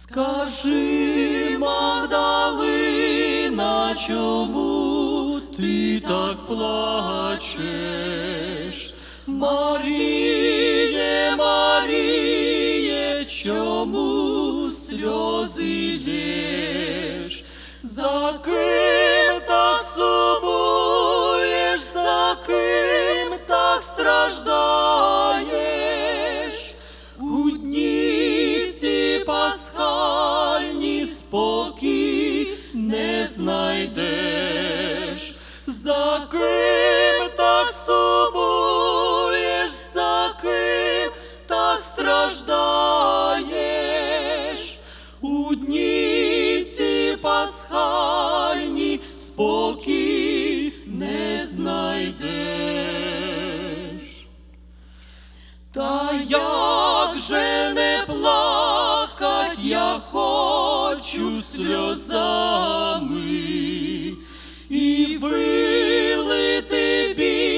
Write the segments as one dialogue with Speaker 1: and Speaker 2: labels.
Speaker 1: Скажи, Магдалина, чому ти так плачеш? Маріє, Маріє, чому сльози лєш? За знайдеш, за ким так сумуєш, за ким так страждаєш, у дні ці пасхальні спокій не знайдеш. Та як же не плакать, я хочу сльозами і вилити біль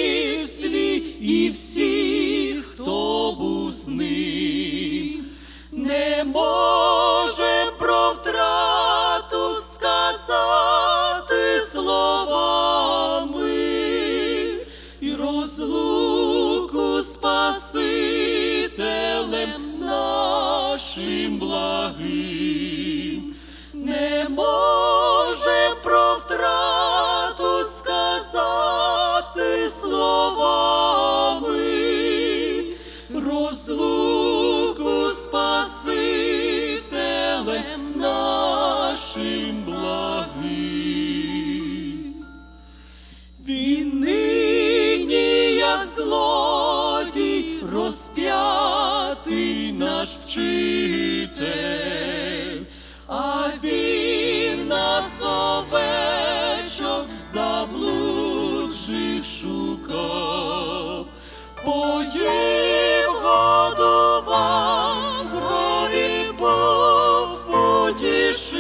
Speaker 1: і всіх, хто був з ним. Не може про втрату сказати словами і розлуку Спасителем нашим благим. Був утішитель.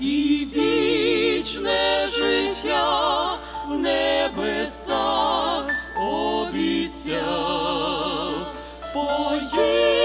Speaker 1: І вічне життя в небесах обіцяв, поїв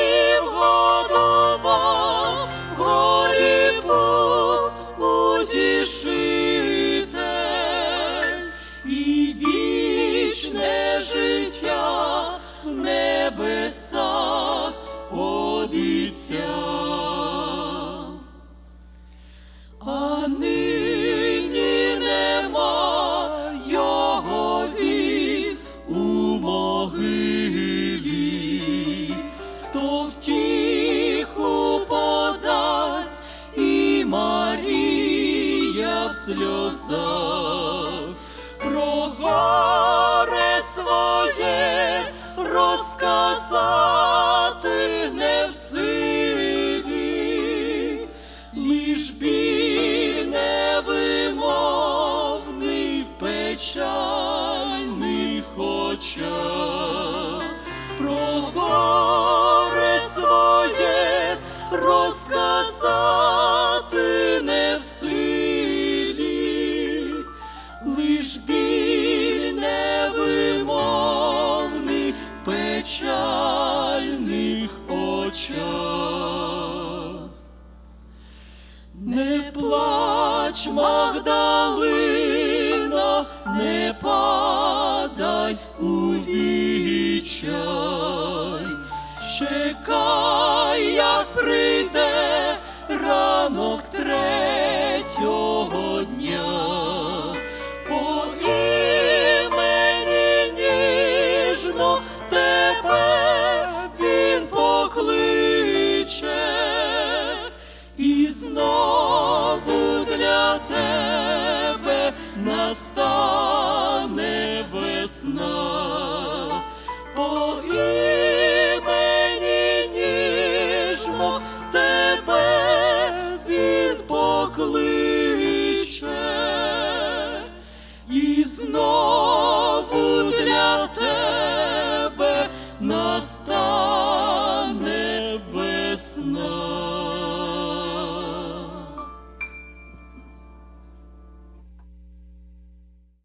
Speaker 1: Марія плач, Магдалина, не падай у вічай, чекай, як прийде ранок